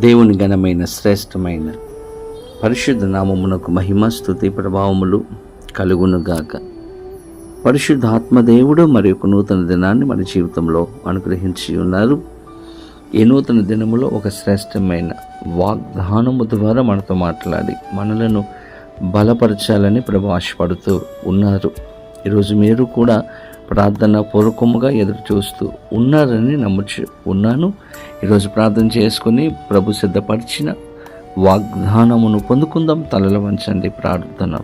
దేవుని ఘనమైన శ్రేష్టమైన పరిశుద్ధ నామమునకు మహిమ స్థుతి ప్రభావములు కలుగునుగాక. పరిశుద్ధ ఆత్మదేవుడు మరి ఒక నూతన దినాన్ని మన జీవితంలో అనుగ్రహించి ఉన్నారు. ఈ నూతన దినములో ఒక శ్రేష్టమైన వాగ్దానము ద్వారా మనతో మాట్లాడి మనలను బలపరచాలని ప్రభు ఆశపడుతూ ఉన్నారు. ఈరోజు మీరు కూడా ప్రార్థన పూర్వకముగా ఎదురు చూస్తూ ఉన్నారని నమ్ముచు ఉన్నాను. ఈరోజు ప్రార్థన చేసుకుని ప్రభు సిద్ధపరిచిన వాగ్దానమును పొందుకుందాం. తలల వంచండి ప్రార్థన.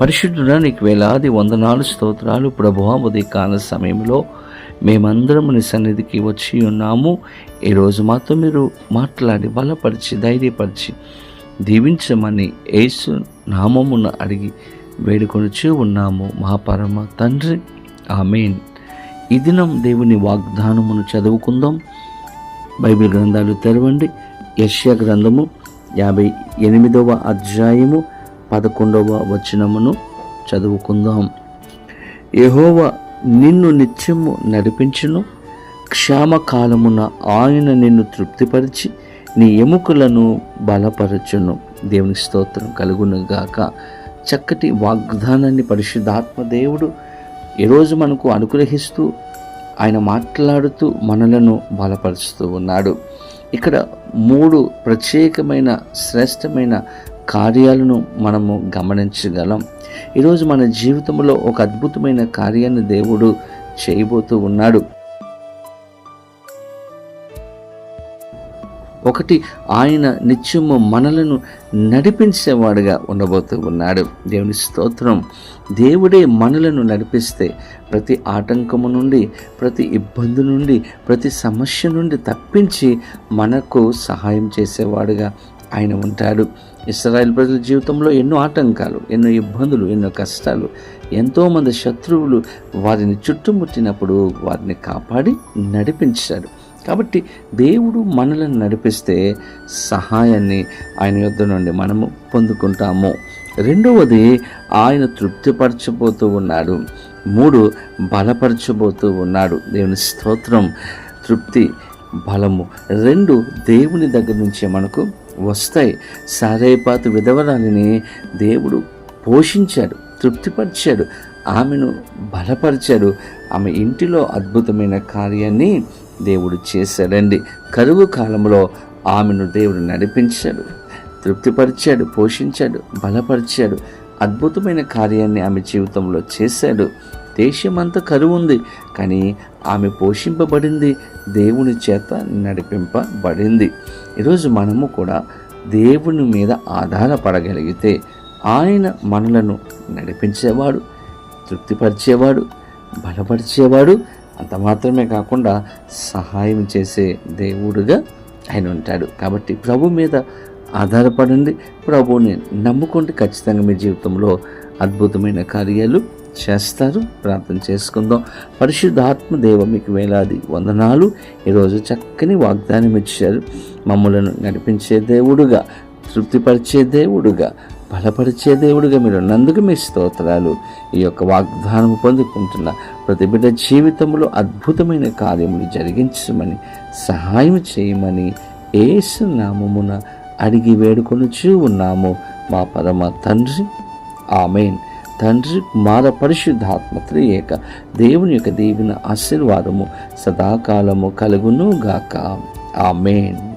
పరిశుద్ధుడా నీకు వేలాది వందనాలు స్తోత్రాలు ప్రభువా ఉదయకాల సమయంలో మేమందరం నీ సన్నిధికి వచ్చి ఉన్నాము. ఈరోజు మాతో మీరు మాట్లాడి బలపరిచి ధైర్యపరిచి దీవించమని యేసు నామమును అడిగి వేడుకొనుచూ ఉన్నాము. మహాపరమ తండ్రి ఆమెన్. ఈ దినం దేవుని వాగ్దానమును చదువుకుందాం. బైబిల్ గ్రంథాలు తెరవండి. యష్యా గ్రంథము యాభై ఎనిమిదవ అధ్యాయము పదకొండవ వచనమును చదువుకుందాం. యహోవ నిన్ను నిత్యము నడిపించును. క్షామకాలమున ఆయన నిన్ను తృప్తిపరిచి నీ ఎముకలను బలపరచును. దేవుని స్తోత్రం కలుగునుగాక చక్కటి వాగ్దానాన్ని పరిశుద్ధాత్మ దేవుడు ఈరోజు మనకు అనుగ్రహిస్తూ ఆయన మాట్లాడుతూ మనలను బలపరుస్తూ ఉన్నాడు. ఇక్కడ మూడు ప్రత్యేకమైన శ్రేష్టమైన కార్యాలను మనము గమనించగలం. ఈరోజు మన జీవితంలో ఒక అద్భుతమైన కార్యాన్ని దేవుడు చేయబోతూ ఉన్నాడు. ఒకటి ఆయన నిత్యము మనలను నడిపించేవాడుగా ఉండబోతూ ఉన్నాడు. దేవుని స్తోత్రం. దేవుడే మనలను నడిపిస్తే ప్రతి ఆటంకము నుండి ప్రతి ఇబ్బంది నుండి ప్రతి సమస్య నుండి తప్పించి మనకు సహాయం చేసేవాడుగా ఆయన ఉంటాడు. ఇస్రాయల్ ప్రజల జీవితంలో ఎన్నో ఆటంకాలు ఎన్నో ఇబ్బందులు ఎన్నో కష్టాలు ఎంతోమంది శత్రువులు వారిని చుట్టుముట్టినప్పుడు వారిని కాపాడి నడిపించాడు. కాబట్టి దేవుడు మనలను నడిపిస్తే సహాయాన్ని ఆయన యొద్ద నుండి మనము పొందుకుంటాము. రెండవది ఆయన తృప్తిపరచబోతూ ఉన్నాడు. మూడు బలపరచబోతూ ఉన్నాడు. దేవుని స్తోత్రం తృప్తి బలము రెండు దేవుని దగ్గర నుంచే మనకు వస్తాయి. సారేపాత విధవరాలిని దేవుడు పోషించాడు తృప్తిపరిచాడు ఆమెను బలపరిచాడు. ఆమె ఇంటిలో అద్భుతమైన కార్యాన్ని దేవుడు చేశాడండి. కరువు కాలంలో ఆమెను దేవుడు నడిపించాడు. తృప్తిపరిచాడు పోషించాడు బలపరిచాడు. అద్భుతమైన కార్యాన్ని ఆమె జీవితంలో చేశాడు. దేశమంతా కరువు ఉంది కానీ ఆమె పోషింపబడింది. దేవుని చేత నడిపింపబడింది. ఈరోజు మనము కూడా దేవుని మీద ఆధారపడగలిగితే ఆయన మనలను నడిపించేవాడు తృప్తిపరిచేవాడు బలపరిచేవాడు అంత మాత్రమే కాకుండా సహాయం చేసే దేవుడుగా ఆయన ఉంటాడు. కాబట్టి ప్రభు మీద ఆధారపడండి. ప్రభువుని నమ్ముకుంటే ఖచ్చితంగా మీ జీవితంలో అద్భుతమైన కార్యాలు చేస్తారు. ప్రార్థన చేసుకుందాం. పరిశుద్ధాత్మ దేవ మీకు వేలాది వందనాలు. ఈరోజు చక్కని వాగ్దానం ఇచ్చారు. మమ్మలను నడిపించే దేవుడుగా తృప్తిపరిచే దేవుడుగా బలపరిచే దేవుడిగా మీరు నందుకు మీ స్తోత్రాలు ఈ యొక్క వాగ్దానం పొందుకుంటున్న. ప్రతి బిడ్డ జీవితంలో అద్భుతమైన కార్యములు జరిగించమని సహాయం చేయమని ఏసునామమున అడిగి వేడుకొనుచూ ఉన్నాము. మా పరమ తండ్రి ఆమెన్. తండ్రి కుమార పరిశుద్ధాత్మ త్రియేక దేవుని యొక్క దీవిన ఆశీర్వాదము సదాకాలము కలుగును గాక ఆమెన్.